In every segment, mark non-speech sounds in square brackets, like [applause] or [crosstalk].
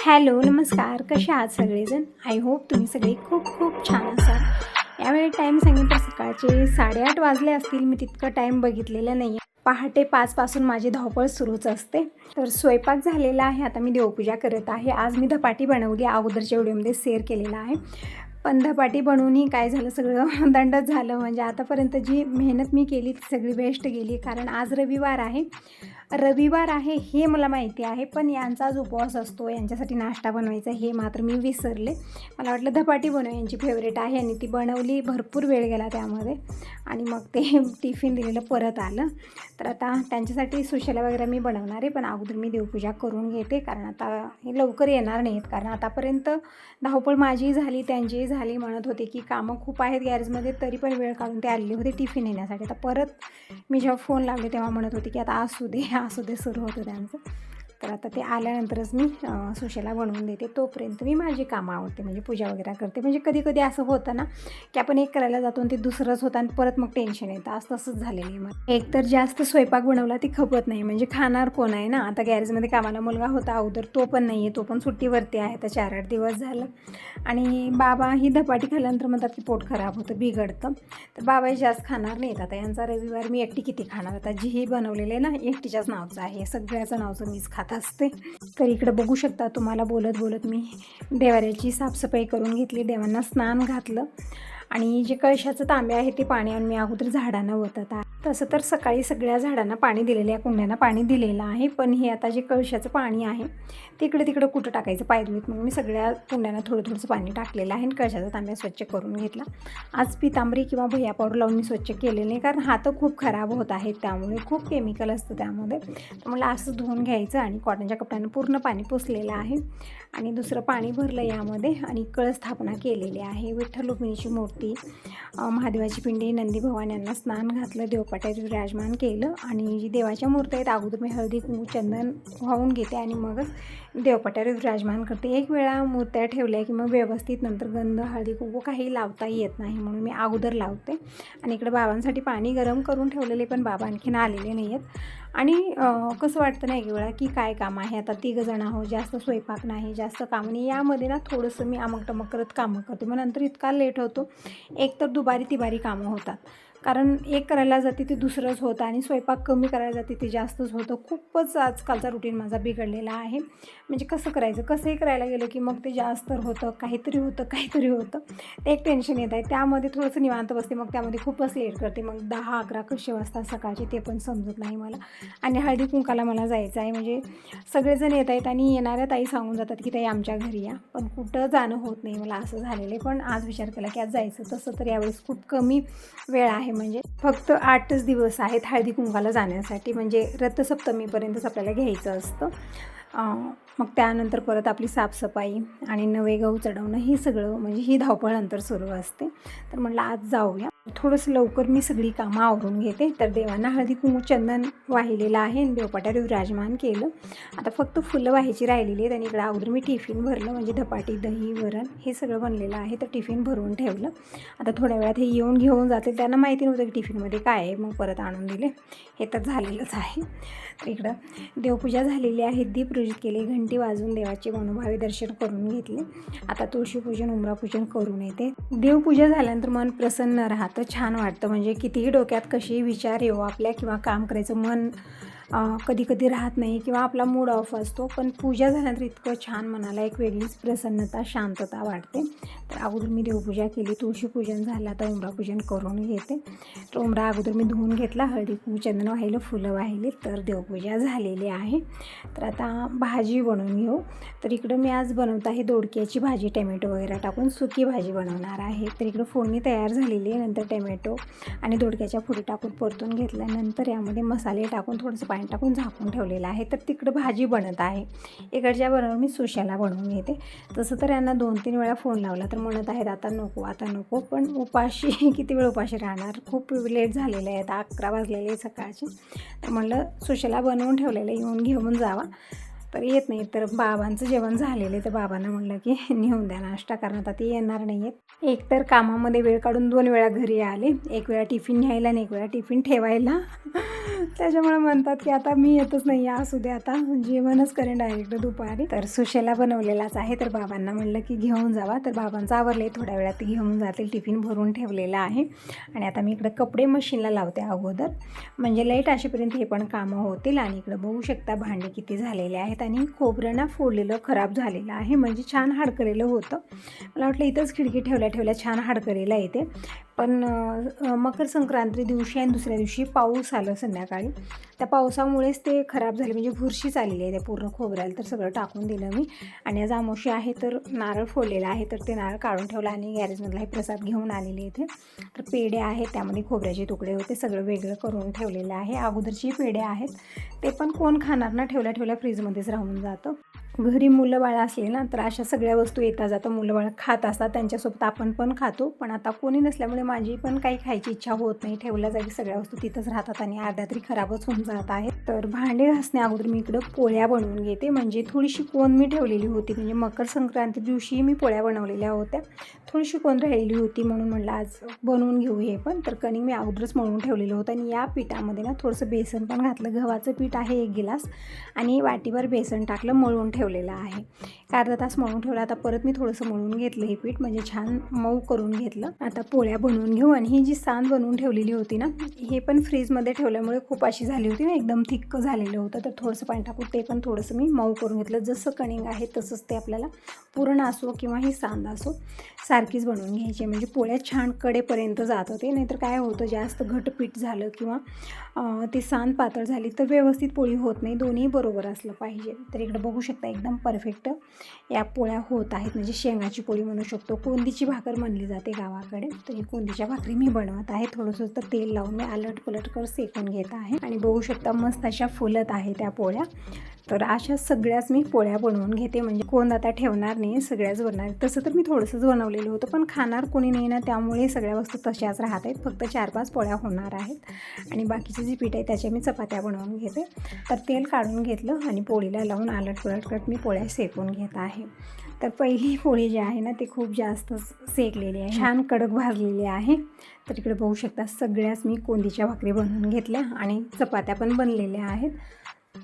Hello नमस्कार. कसे आहात सगळेजण? आय होप तुम्ही सगळे खूप खूप छान असाल. यावेळी टाईम सांगितलं सकाळचे साडेआठ वाजले असतील. मी तितकं टाईम बघितलेलं नाही पहाटे पाचपासून माझी धावपळ सुरूच असते. तर स्वयंपाक झालेला आहे. आता मी देवपूजा करत आहे. आज मी धपाटी बनवली अगोदरच्या व्हिडिओमध्ये शेअर केलेला आहे. पण धपाटी बनवूनही काय झालं? सगळं [laughs] दंडच झालं. म्हणजे आतापर्यंत जी मेहनत मी केली ती सगळी वेस्ट गेली. कारण आज रविवार आहे. रविवार आहे हे मला माहिती आहे पण यांचा आज उपवास असतो यांच्यासाठी नाश्ता बनवायचा हे मात्र मी विसरले. मला वाटलं धपाटी बनव यांची फेवरेट आहे आणि ती बनवली. भरपूर वेळ गेला त्यामध्ये. आणि मग ते [laughs] टिफिन दिलेलं परत आलं. तर आता त्यांच्यासाठी सुशला वगैरे मी बनवणार आहे पण अगोदर मी देवपूजा करून घेते. कारण आता हे लवकर येणार नाहीत. कारण आतापर्यंत धावपळ माझी झाली त्यांची झाली म्हणत होते की कामं खूप आहेत गॅरेजमध्ये तरी पण वेळ काढून ते आलेले होते टिफिन येण्यासाठी. आता परत मी जेव्हा फोन लावले तेव्हा म्हणत होते की आता असू दे [laughs] असू दे सुरू होतं त्यांचं. तर आता ते आल्यानंतरच मी सुशेला बनवून देते. तोपर्यंत मी माझी कामं आवडते म्हणजे पूजा वगैरे करते. म्हणजे कधी कधी असं होतं ना की आपण एक करायला जातो आणि ते दुसरंच होतं आणि परत मग टेन्शन येतं. असं तसंच झालेलं आहे मग एक तर जास्त स्वयंपाक बनवला ती खपत नाही. म्हणजे खाणार कोण आहे ना? आता गॅरेजमध्ये कामाला मुलगा होता अगोदर तो पण नाही आहे तो पण सुट्टीवरती आहे. आता चार आठ दिवस झालं. आणि बाबा ही धपाटी खाल्ल्यानंतर म्हणतात की पोट खराब होतं बिघडतं. तर बाबाही जास्त खाणार नाहीत. आता यांचा रविवार मी एकटी किती खाणार? आता जी बनवलेलं आहे ना एकटीच्याच नावचं आहे. सगळ्याचं नावचं मीच खात असते. तर इकडं बघू शकता तुम्हाला बोलत बोलत मी देवाऱ्याची साफसफाई करून घेतली. देवांना स्नान घातलं. आणि जे कळशाचं तांबे आहे ते पाणी आणून मी अगोदर झाडांना ओतत आहे. तसं तर सकाळी सगळ्या झाडांना पाणी दिलेलं आहे कुंड्यांना पाणी दिलेलं आहे. पण हे आता जे कळशाचं पाणी आहे तिकडे तिकडं कुठं टाकायचं पायदळीत मग मी सगळ्या कुंड्यांना थोडं थोडंसं पाणी टाकलेलं आहे आणि कळशाचा तांब्या स्वच्छ करून घेतला. आज पितांबरी किंवा भैया पावडर लावून मी स्वच्छ केलेलं नाही कारण हात खूप खराब होत आहेत त्यामुळे खूप केमिकल असतं त्यामध्ये. मला असं धुवून घ्यायचं आणि कॉटनच्या कपड्यानं पूर्ण पाणी पुसलेलं आहे. आणि दुसरं पाणी भरलं यामध्ये आणि कळस स्थापना केलेली आहे. विठ्ठल रुक्मिणीची मूर्ती शेवटी महादेवाची पिंडी नंदी भवान यांना स्नान घातलं देवपाट्यात विराजमान केलं आणि जी देवाच्या मूर्ती आहेत अगोदर मी हळदी कुंकू चंदन वाहून घेते आणि मगच देवपाट्यावर विराजमान करते. एक वेळा मूर्त्या ठेवल्या की मग व्यवस्थित नंतर गंध हळदी कुंकू काही लावता येत नाही म्हणून मी अगोदर लावते. आणि इकडे बाबांसाठी पाणी गरम करून ठेवलेले पण बाबा आणखीन आलेले नाही आहेत आणि कसं वाटतं ना एक वेळा की काय काम आहे? आता तिघं जण आहोत जास्त स्वयंपाक नाही जास्त काम नाही. यामध्ये ना थोडंसं मी आमक टमक करत कामं करते. मग नंतर इतका लेट होतो. एक तर दुबारी तिबारी कामं होतात. कारण एक करायला जाते ते दुसरंच होतं आणि स्वयंपाक कमी करायला जाते ते जास्तच होतं. खूपच आजकालचा रुटीन माझा बिघडलेला आहे. म्हणजे कसं करायचं? कसंही करायला गेलं की मग ते जास्त होतं काहीतरी होतं काहीतरी होतं. ते एक टेन्शन येत आहे. त्यामध्ये थोडंसं निवांत बसते. मग त्यामध्ये खूपच लेट करते. मग दहा अकरा कसे वाजता सकाळचे ते पण समजत नाही मला. आणि हळदी कुंकाला मला जायचं आहे. म्हणजे सगळेजण येत आहेत आणि येणाऱ्या ताई सांगून जातात की ताई आमच्या घरी या. पण कुठं जाणं होत नाही मला असं झालेलं आहे. पण आज विचार केला की आज जायचं तसं तर यावेळेस खूप कमी वेळ आहे म्हणजे फक्त आठच दिवस आहेत हळदी कुंकाला जाण्यासाठी. म्हणजे रथसप्तमीपर्यंतच आपल्याला घ्यायचं असतं. मग त्यानंतर परत आपली साफसफाई आणि नवे गहू चढवणं हे सगळं म्हणजे ही धावपळ नंतर सुरू असते. तर म्हटलं आज जाऊया. थोडंसं लवकर मी सगळी कामं आवरून घेते. तर देवांना हळदी कुंकू चंदन वाहिलेलं आहे आणि देवपाट्यावर विराजमान केलं. आता फक्त फुलं व्हायची राहिलेली आहेत आणि इकडं अगोदर मी टिफिन भरलं. म्हणजे धपाटी दही वरण हे सगळं बनलेलं आहे. तर टिफिन भरून ठेवलं. आता थोड्या वेळात हे येऊन घेऊन जाते त्यांना माहिती नव्हतं की टिफिनमध्ये काय आहे. मग परत आणून दिले. हे तर झालेलंच आहे. तर इकडं देवपूजा झालेली आहे. दीप रुजित केले. घंटी वाजवून देवाचे मनोभावे दर्शन करून घेतले. आता तुळशीपूजन उमरापूजन करून येते. देवपूजा झाल्यानंतर मन प्रसन्न राहतं छान वाटतं. म्हणजे कितीही डोक्यात कशीही विचार येऊ आपल्या किंवा काम करायचं मन कधी कधी राहत नाही किंवा आपला मूड ऑफ असतो. पण पूजा झाल्यानंतर इतकं छान मनाला एक वेगळीच प्रसन्नता शांतता वाटते तर अगोदर मी देवपूजा केली. तुळशीपूजन झालं. तर उमरापूजन करून घेते. तर उमरा अगोदर मी धुवून घेतला. हळदी चंदन वाहिलं फुलं वाहिली. तर देवपूजा झालेली आहे. तर आता भाजी बनवून घेऊ. तर इकडं मी आज बनवत आहे दोडक्याची भाजी. टमॅटो वगैरे टाकून सुकी भाजी बनवणार आहे. तर इकडं फोडणी तयार झालेली आहे. नंतर टमॅटो आणि दोडक्याच्या फुडी टाकून परतून घेतल्यानंतर यामध्ये मसाले टाकून थोडंसं पाणी टाकून झाकून ठेवलेलं आहे. तर तिकडं भाजी बनत आहे. इकडच्या बरोबर मी सुशाला बनवून घेते. तसं तर यांना दोन तीन वेळा फोन लावला तर म्हणत आहेत आता नको आता नको. पण उपाशी [laughs] किती वेळ उपाशी राहणार? खूप लेट झालेले आहेत. अकरा वाजलेले सकाळचे. तर म्हणलं सुशाला बनवून ठेवलेलं येऊन घेऊन जावा. तर येत नाही तर बाबांचं जेवण झालेलं आहे. तर बाबांना म्हणलं की नेऊन द्या. नाश्ता कारण आता ते येणार नाही आहेत. एक तर कामामध्ये वेळ काढून दोन वेळा घरी आले. एक वेळा टिफिन न्यायला आणि एक वेळा टिफिन ठेवायला. त्याच्यामुळे म्हणतात की आता मी येतच नाही. असू दे आता. जेवणच करेन डायरेक्ट दुपारी. तर सुशेला बनवलेलाच आहे. तर बाबांना म्हणलं की घेऊन जावा. तर बाबांचं आवरले थोड्या वेळात घेऊन जातील. टिफिन भरून ठेवलेलं आहे. आणि आता मी इकडं कपडे मशीनला लावते अगोदर. म्हणजे लाइट असेपर्यंत हे पण कामं होतील. आणि इकडं बघू शकता भांडे किती झालेले आहेत. आणि खोबरं ना फोडलेलं खराब झालेलं आहे. म्हणजे छान हाडकरेलं होतं. मला वाटलं इथंच खिडकी ठेवल्या ठेवल्या छान हाडकरेला येते पण मकर संक्रांती दिवशी आणि दुसऱ्या दिवशी पाऊस आलं संध्याकाळी. त्या पावसामुळेच ते खराब झाले. म्हणजे बुरशीच आलेली आहे त्या पूर्ण खोबऱ्याला. तर सगळं टाकून दिलं मी. आणि आज आमोशी आहे तर नारळ फोडलेला आहे. तर ते नारळ काढून ठेवलं आणि गॅरेजमधला हे प्रसाद घेऊन आलेले इथे. तर पेढे आहेत. त्यामध्ये खोबऱ्याचे तुकडे होते. सगळं वेगळं करून ठेवलेलं आहे. अगोदरची पेढे आहेत. ते पण कोण खाणार ना ठेवल्या ठेवल्या फ्रीजमध्येच राहून जातो. घरी मुलं बाळं असले ना तर अशा सगळ्या वस्तू येता जातं मुलं बाळं खात असतात त्यांच्यासोबत आपण पण खातो. पण आता कोणी नसल्यामुळे माझी पण काही खायची इच्छा होत नाही. ठेवल्या जागी सगळ्या वस्तू तिथंच राहतात आणि अर्ध्या तरी खराबच होऊन जात आहेत. तर भांडे घासण्या अगोदर मी इकडं पोळ्या बनवून घेते. म्हणजे थोडीशी कोण मी ठेवलेली होती. म्हणजे मकर संक्रांती दिवशी मी पोळ्या बनवलेल्या होत्या. थोडीशी कोण राहिलेली होती म्हणून म्हणलं आज बनवून घेऊ हे पण. तर कणिक मी अगोदरच मळून ठेवलेलं होतं. आणि या पिठामध्ये ना थोडंसं बेसन पण घातलं. गव्हाचं पीठ आहे एक गिलास. आणि वाटीभर बेसन टाकलं मळून ठेवलेला आहे. एक अर्धा तास मळून ठेवलं. आता परत मी थोडंसं मळून घेतलं हे पीठ. म्हणजे छान मऊ करून घेतलं. आता पोळ्या बनवून घेऊ. आणि ही जी सांद बनवून ठेवलेली होती ना हे पण फ्रीजमध्ये ठेवल्यामुळे खूप अशी झाली होती ना एकदम थिक्क झालेलं होतं. तर थोडंसं पाणी टाकून ते पण थोडंसं मी मऊ करून घेतलं. जसं कणिंग आहे तसंच ते आपल्याला पुरण असो किंवा ही सांद असो सारखीच बनवून घ्यायची म्हणजे पोळ्या छान कडेपर्यंत जात होते. नाहीतर काय होतं जास्त घटपीठ झालं किंवा ती सांद पातळ झाली तर व्यवस्थित पोळी होत नाही. दोन्ही बरोबर असलं पाहिजे. तर इकडं बघू शकता एकदम परफेक्ट या पोळ्या होत आहेत. म्हणजे शेंगाची पोळी म्हणू शकतो कोंदीची भाकर म्हणली जाते गावाकडे. तर ही कोंदीच्या भाकरी मी बनवत आहे. थोडंसं तर तेल लावून मी आलट पलट कर सेकून घेत आहे. आणि बघू शकता मस्त अशा फुलत आहे त्या पोळ्या. तर अशा सगळ्याच मी पोळ्या बनवून घेते. म्हणजे कोण आता ठेवणार नाही सगळ्याच बनणार तसं तर मी थोडंसंच बनवलेलं होतं. पण खाणार कोणी नाही ना त्यामुळे सगळ्या वस्तू तशाच राहत आहेत. फक्त चार पाच पोळ्या होणार आहेत. आणि बाकीची जी पीठ आहे त्याच्या मी चपात्या बनवून घेते. तर तेल काढून घेतलं आणि पोळीला लावून आलट पलट करत मी पोळ्या सेकून घेत आहे. तर पहिली पोळी जी आहे ना ती खूप जास्त सेकलेली आहे. छान कडक भाजलेली आहे. तर इकडे बघू शकता सगळ्याच मी कोंदीच्या भाकरी बनवून घेतल्या आणि चपात्या पण बनलेल्या आहेत.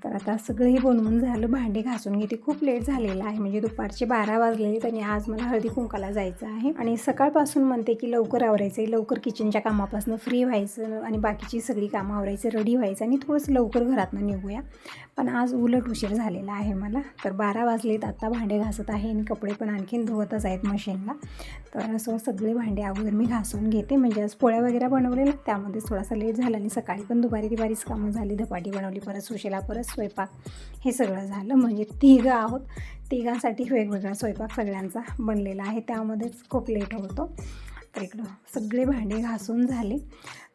तर आता सगळं हे बनवून झालं भांडे घासून घेते. खूप लेट झालेलं आहे म्हणजे दुपारचे बारा वाजलेले आणि आज मला हळदी कुंकाला जायचं आहे. आणि सकाळपासून म्हणते की लवकर आवरायचं आहे. लवकर किचनच्या कामापासून फ्री व्हायचं आणि बाकीची सगळी कामं आवरायचं रेडी व्हायचं. आणि थोडंसं लवकर घरातनं निघूया. पण आज उलट उशीर झालेला आहे मला. तर बारा वाजलेत आत्ता भांडे घासत आहे आणि कपडे पण आणखीन धुवतच आहेत मशीनला. तर असं सगळे भांडे अगोदर मी घासून घेते. म्हणजे आज पोळ्या वगैरे बनवलेल्या त्यामध्ये थोडासा लेट झाला आणि सकाळी पण दुपारी ती बारीच कामं झाली. धपाटी बनवली परत सुशेला परत स्वयंपाक. हे सगळं झालं. म्हणजे तिघं आहोत. तिघांसाठी वेगवेगळा स्वयंपाक सगळ्यांचा बनलेला आहे. त्यामध्येच खूप लेट होतो. तर इकडं सगळे भांडे घासून झाले.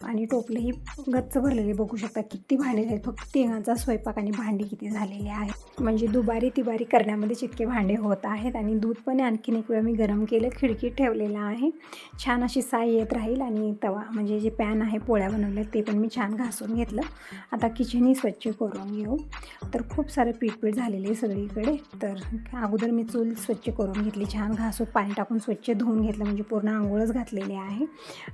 आणि टोपलेही गच्च भरलेले बघू शकता. किती भांडे आहेत फक्त तिघांचा स्वयंपाक आणि भांडी किती झालेली आहेत? म्हणजे दुबारी तिबारी करण्यामध्ये इतके भांडे होत आहेत आणि दूध पण आणखीन एक वेळ मी गरम केलं खिडकीत ठेवलेलं आहे. छान अशी साय येत राहील आणि तवा म्हणजे जे पॅन आहे पोळ्या बनवल्या ते पण मी छान घासून घेतलं. आता किचनही स्वच्छ करून घेऊ. तर खूप सारं पीठपीठ झालेलं आहे सगळीकडे. तर अगोदर मी चूल स्वच्छ करून घेतली छान घासून पाणी टाकून स्वच्छ धुवून घेतलं. म्हणजे पूर्ण आंघोळच घातलेली आहे.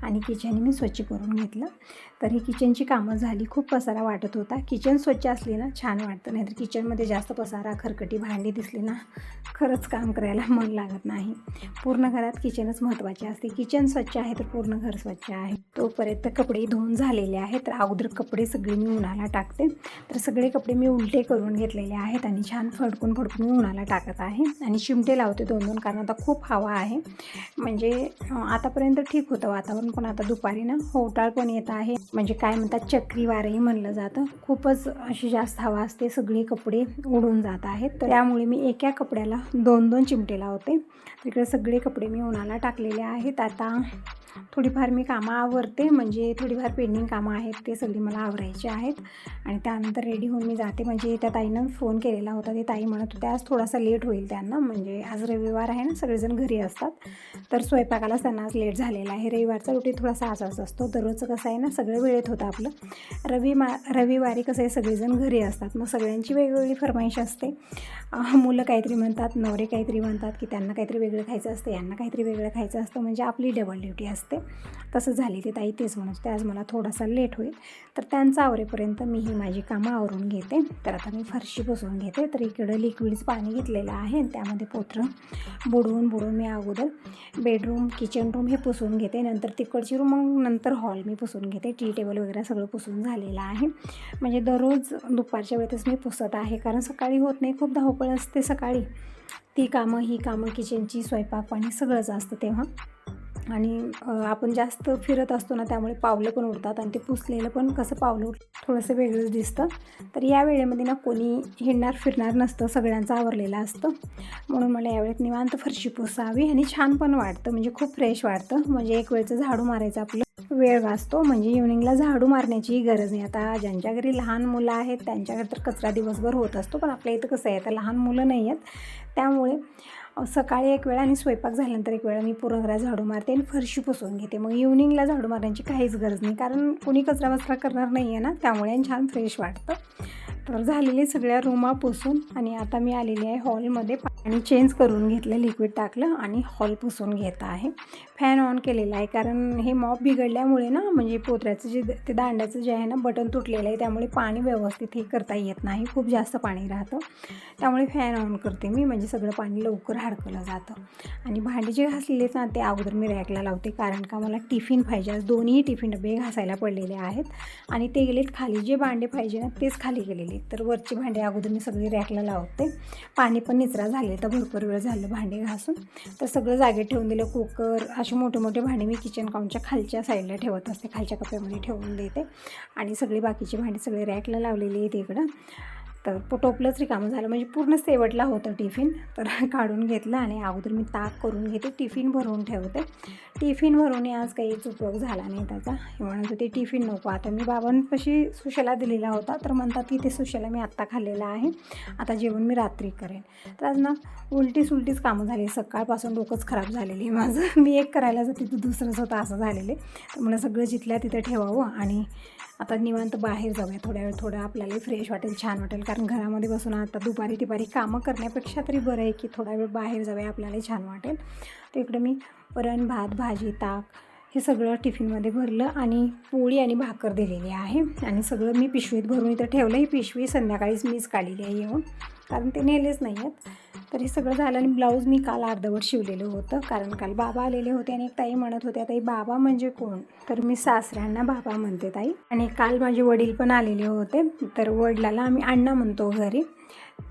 आणि किचन मी स्वच्छ करून घेतलं. सांगितलं तर ही किचनची कामं झाली. खूप पसारा वाटत होता. किचन स्वच्छ असली ना छान वाटतं. नाहीतर किचनमध्ये जास्त पसारा खरकटी भांडी दिसली ना खरंच काम करायला मन लागत नाही. पूर्ण घरात किचनच महत्त्वाचे असते. किचन स्वच्छ आहे तर पूर्ण घर स्वच्छ आहे. तोपर्यंत कपडे धुवून झालेले आहेत. तर अगोदर कपडे सगळे मी उन्हाला टाकते. तर सगळे कपडे मी उलटे करून घेतलेले आहेत आणि छान फडकून फडकून मी उन्हाला टाकत आहे. आणि शिमटे लावते दोन दोन कारण आता खूप हवा आहे. म्हणजे आतापर्यंत ठीक होतं वातावरण पण आता दुपारी ना होटाळ पण येत आहे. म्हणजे काय म्हणतात चक्रीवारही म्हणलं जातं. खूपच अशी जास्त हवा असते सगळे कपडे उडून जात आहेत. तर त्यामुळे मी एका कपड्याला दोन दोन चिमटे लावते. तिकडे सगळे कपडे मी उन्हाला टाकलेले आहेत. आता थोडीफार मी कामं आवरते म्हणजे थोडीफार पेंडिंग कामं आहेत ते सगळी मला आवरायची आहेत. आणि त्यानंतर रेडी होऊन मी जाते. म्हणजे त्या ताईनं फोन केलेला होता. ते ताई म्हणत होते आज थोडासा लेट होईल त्यांना. म्हणजे आज रविवार आहे ना सगळेजण घरी असतात. तर स्वयंपाकालाच त्यांना आज लेट झालेला आहे. रविवारचा रुटीन थोडासा असाच असतो. दररोजचं कसं आहे ना सगळं वेळेत होतं आपलं. रवी मा रविवारी कसं आहे सगळेजण घरी असतात. मग सगळ्यांची वेगवेगळी फरमाईश असते. मुलं काहीतरी म्हणतात नवरे काहीतरी म्हणतात की त्यांना काहीतरी वेगळं खायचं असतं यांना काहीतरी वेगळं खायचं असतं. म्हणजे आपली डबल ड्युटी असते. तसं झाली ती ताई तेच म्हणत होते. आज मला थोडासा लेट होईल. तर त्यांचं आवरेपर्यंत मी ही माझी कामं आवरून घेते. तर आता मी फरशी पुसून घेते. तर इकडं लिक्विडच पाणी घेतलेलं आहे. आणि त्यामध्ये पोथरं बुडवून बुडवून मी अगोदर बेडरूम किचन रूम हे पुसून घेते. नंतर तिकडची रूम मग नंतर हॉल मी पुसून घेते. टी टेबल वगैरे सगळं पुसून झालेलं आहे. म्हणजे दररोज दुपारच्या वेळेतच मी पुसत आहे. कारण सकाळी होत नाही. खूप धावपळ असते सकाळी. ती कामं ही कामं किचनची स्वयंपाक पाणी सगळंच असतं तेव्हा. आणि आपण जास्त फिरत असतो ना त्यामुळे पावलं पण उडतात आणि ते पुसलेलं पण कसं पावलं थोडंसं वेगळंच दिसतं. तर या वेळेमध्ये ना कोणी हिंडणार फिरणार नसतं सगळ्यांचं आवरलेलं असतं. म्हणून मला यावेळेत निवांत फरशी पुसावी आणि छान पण वाटतं म्हणजे खूप फ्रेश वाटतं. म्हणजे एक वेळचं झाडू मारायचं आपलं. वेळ वाचतो म्हणजे इव्हनिंगला झाडू मारण्याचीही गरज नाही. आता ज्यांच्या घरी लहान मुलं आहेत त्यांच्याकडे तर कचरा दिवसभर होत असतो पण आपल्या इथं कसं आहे आता लहान मुलं नाही आहेत. त्यामुळे सकाळी एक वेळा आणि स्वयंपाक झाल्यानंतर एक वेळा मी पूर्ण घरात झाडू मारते आणि फरशी पुसून घेते. मग इव्हनिंगला झाडू मारण्याची काहीच गरज नाही कारण कोणी कचरा वचरा करणार नाही आहे ना त्यामुळे आणि छान फ्रेश वाटतं. तर झालेले सगळ्या रूमा पुसून आणि आता मी आलेली आहे हॉलमध्ये पाणी चेंज करून घेतलं लिक्विड टाकलं आणि हॉल पुसून घेत आहे. फॅन ऑन केलेला आहे कारण हे मॉप बिघडल्यामुळे ना म्हणजे पोत्र्याचं जे ते दांड्याचं जे आहे ना बटन तुटलेलं आहे त्यामुळे पाणी व्यवस्थित हे करता येत नाही खूप जास्त पाणी राहतं. त्यामुळे फॅन ऑन करते मी म्हणजे सगळं पाणी लवकर हडकलं जातं. आणि भांडी जे घासलेलेच ना ते अगोदर मी रॅकला लावते. कारण का मला टिफिन पाहिजे. आज दोन्ही टिफिन डबे घासायला पडलेले आहेत. आणि ते गेलेत खाली. जे भांडे पाहिजे ना तेच खाली गेलेले आहेत. तर वरची भांडे अगोदर मी सगळी रॅकला लावते. पाणी पण निचरा झाले तर भरपूर वेळ झालं भांडे घासून. तर सगळं जागेत ठेवून दिलं. कुकर असे मोठे मोठे भांडे मी किचन काउंटच्या खालच्या साईडला ठेवत असते. खालच्या कप्प्यामध्ये ठेवून देते. आणि सगळी बाकीची भांडी सगळे रॅकला लावलेली आहेत इकडं. तर प- टोपलंच रिकामं झालं. म्हणजे पूर्ण सेवटला होतं टिफिन. तर [laughs] काढून घेतलं आणि अगोदर मी ताक करून घेते. टिफिन भरून ठेवते. टिफिन भरून आज काहीच उपयोग झाला नाही त्याचा. म्हणत होते टिफिन नको. आता मी बाबांपाशी सुशेला दिलेला होता. तर म्हणतात की ते सुशेला मी आत्ता खाल्लेला आहे. आता जेवण मी रात्री करेन. तर आज ना उलटी सुलटीच कामं झाली. सकाळपासून डोकंच खराब झालेली आहे माझं. [laughs] मी एक करायला जाते तर दुसरंच होतं असं झालेलं आहे. तर मला सगळं जिथल्या तिथं ठेवावं आणि आता निवांत बाहेर जाऊया. थोड्या वेळ थोडं आपल्याला फ्रेश वाटेल छान वाटेल. कारण घरामध्ये बसून आता दुपारी तिपारी कामं करण्यापेक्षा तरी बरं आहे की थोडा वेळ बाहेर जाऊया आपल्याला छान वाटेल. तर इकडं मी वरण भात भाजी ताक हे सगळं टिफिनमध्ये भरलं आणि पोळी आणि भाकर दिलेली आहे. आणि सगळं मी पिशवीत भरून इथं ठेवलं ही पिशवी संध्याकाळीच मीच काढलेली आहे येऊन. कारण ते नेलेच नाही आहेत तर हे सगळं झालं आणि ब्लाऊज मी काल अर्धवट शिवलेलं होतं. कारण काल बाबा आलेले होते आणि एक ताई म्हणत होत्या ताई बाबा म्हणजे कोण? तर मी सासऱ्यांना बाबा म्हणते ताई. आणि काल माझे वडील पण आलेले होते. तर वडिलाला आम्ही अण्णा म्हणतो घरी.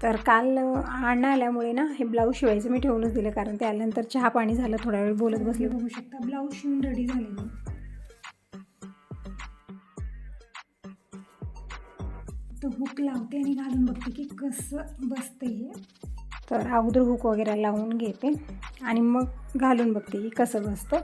तर काल अण्णा आल्यामुळे ना हे ब्लाऊज शिवायचं मी ठेवूनच दिलं. कारण ते आल्यानंतर चहा पाणी झालं थोडा वेळ बोलत बसले बघू शकता. ब्लाऊज शिवून रेडी झालेली तो हुक लावते आणि घालून बघते की कसं बसते हे. तर अगोदर हुक वगैरे लावून घेते आणि मग घालून बघते की कसं बसतं.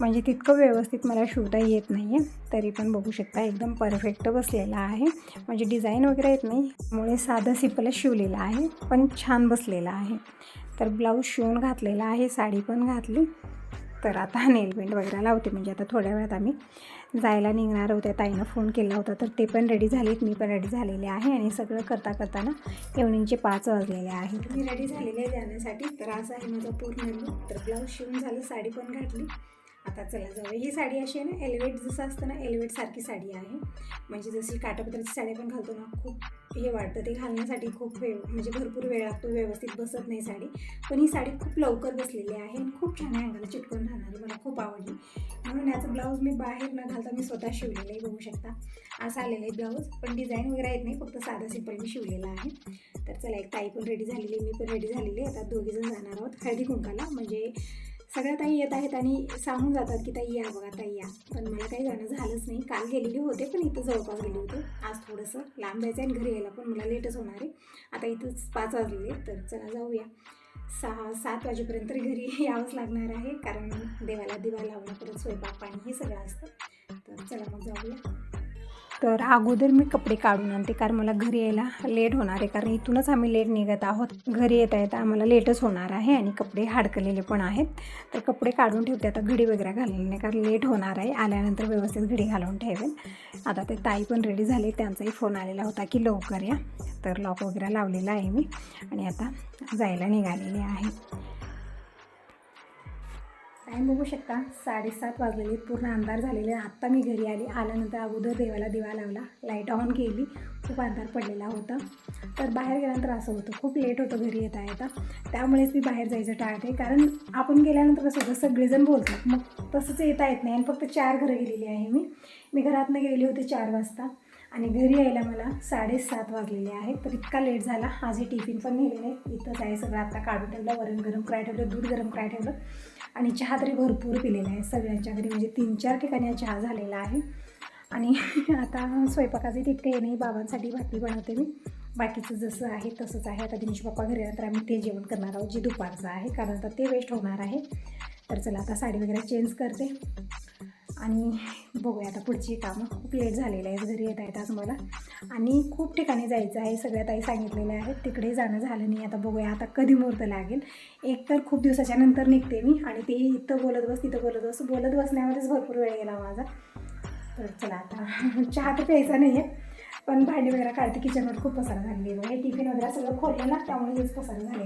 म्हणजे तितकं व्यवस्थित मला शिवता येत नाही आहे तरी पण बघू शकता एकदम परफेक्ट बसलेला आहे. म्हणजे डिझाईन वगैरे येत नाही. त्यामुळे साधं सिम्पलच शिवलेलं आहे. पण छान बसलेलं आहे. तर ब्लाऊज शिवून घातलेला आहे. साडी पण घातली. तर आता नेलपेंट वगैरे लावते. म्हणजे आता थोड्या वेळात आम्ही. जायला निघणार होत्या. ताईनं फोन केला होता. तर ते पण रेडी झालेत. मी पण रेडी झालेले आहे आणि सगळं करता करताना इव्हनिंगचे पाच वाजलेले आहेत मी रेडी झालेले आहे जाण्यासाठी. तर असं आहे माझा पूर्ण. तर ब्लाऊज शिवून झालं साडी पण घातली. आता चला जाऊया. ही साडी अशी आहे ना एलिवेट जसं असतं ना एलिवेट सारखी साडी आहे. म्हणजे जशी काटापत्राची साडी आपण घालतो ना खूप हे वाटतं. ते घालण्यासाठी खूप वेळ म्हणजे भरपूर वेळ लागतो व्यवस्थित बसत नाही साडी. पण ही साडी खूप लवकर बसलेली आहे आणि खूप छान आहे अंगाला चिटकून राहणारी. मला खूप आवडली. म्हणून याचं ब्लाऊज मी बाहेर न घालता मी स्वतः शिवलेलं आहे बघू शकता. असं आलेलं आहे ब्लाऊज पण डिझाईन वगैरे येत नाही फक्त साधा सिंपल मी शिवलेला आहे. तर चला एक ताई पण रेडी झालेली आहे, मी पण रेडी झालेली आहे. आता दोघीजण जाणार आहोत हळदी कुंकाला म्हणजे सगळ्या ताई येत आहेत आणि सांगून जातात की ताई या बघा ताई या. पण मला काही जाणं झालंच नाही. काल गेलेले होते पण इथं जवळपास गेले होते. आज थोडंसं लांब जायचं आहे आणि घरी यायला पण मला लेटच होणार आहे. आता इथंच पाच वाजलेले आहेत, तर चला जाऊया. सहा सात वाजेपर्यंत घरी यावंच लागणार आहे कारण देवाला दिवा लावणं परत स्वयंपाक पाणी हे सगळं असतं. तर चला मग जाऊया. तर अगोदर मी कपडे काढून आणते कारण मला घरी यायला लेट होणार आहे. कारण इथूनच आम्ही लेट निघत आहोत. घरी येता येता आम्हाला लेटच होणार आहे आणि कपडे हाडकलेले पण आहेत. तर कपडे काढून ठेवते. आता घडी वगैरे घालणार नाही कारण लेट होणार आहे. आल्यानंतर व्यवस्थित घडी घालून ठेवेल आता ते ताई पण रेडी झाले. त्यांचाही फोन आलेला होता की लवकर या. तर लॉक वगैरे लावलेला आहे मी. आणि आता जायला निघालेले आहे. टाईम बघू शकता साडेसात वाजलेले पूर्ण अंधार झालेले. आत्ता मी घरी आली. आल्यानंतर अगोदर देवाला दिवा लावला. लाइट ऑन केली. खूप अंधार पडलेला होता. तर बाहेर गेल्यानंतर असं होतं. खूप लेट होतं घरी येता येता. त्यामुळेच मी बाहेर जायचं टाळते कारण आपण गेल्यानंतर कसं होतं सगळेजण बोलतात. मग तसंच येता येत नाही. आणि फक्त चार घरं गेलेली आहे मी. मी घरातनं गेलेली होते चार वाजता. आणि घरी यायला मला साडेसात वाजलेले आहेत. तर इतका लेट झाला. आजही टिफिन पण नेले नाही इथंच आहे सगळं. आता काढून ठेवलं. वरण गरम करायला ठेवलं. दूध गरम करायला ठेवलं. आणि चहा तरी भरपूर पिलेला आहे सगळ्यांच्या घरी म्हणजे तीन चार ठिकाणी चहा झालेला आहे. आणि [laughs] आता स्वयंपाकाचे तितके हे नाही बाबांसाठी भाकरी बनवते मी. बाकीचं जसं आहे तसंच आहे. आता दिनेश पप्पा घरी आल्यानंतर आम्ही ते जेवण करणार आहोत जे दुपारचं आहे. कारण आता ते वेस्ट होणार आहे. तर चला आता साडी वगैरे चेंज करते. आणि बघूया आता पुढची कामं. खूप लेट झालेलं आहे घरी येता आज मला. आणि खूप ठिकाणी जायचं आहे सगळ्या ताई सांगितलेल्या आहेत. तिकडे जाणं झालं नाही आता बघूया आता कधी मुहूर्त लागेल. एक तर खूप दिवसाच्या नंतर निघते मी आणि ते इथं बोलत बस तिथं बोलत बस. बोलत बसण्यामध्येच भरपूर वेळ गेला माझा. तर चला आता [laughs] चहा तर प्यायचा नाही आहे पण भांडी वगैरे काढते. किचनवर खूप पसार झालेली आहे टिफिन वगैरे सगळं खोललं ना त्यामुळे हेच पसारा झाले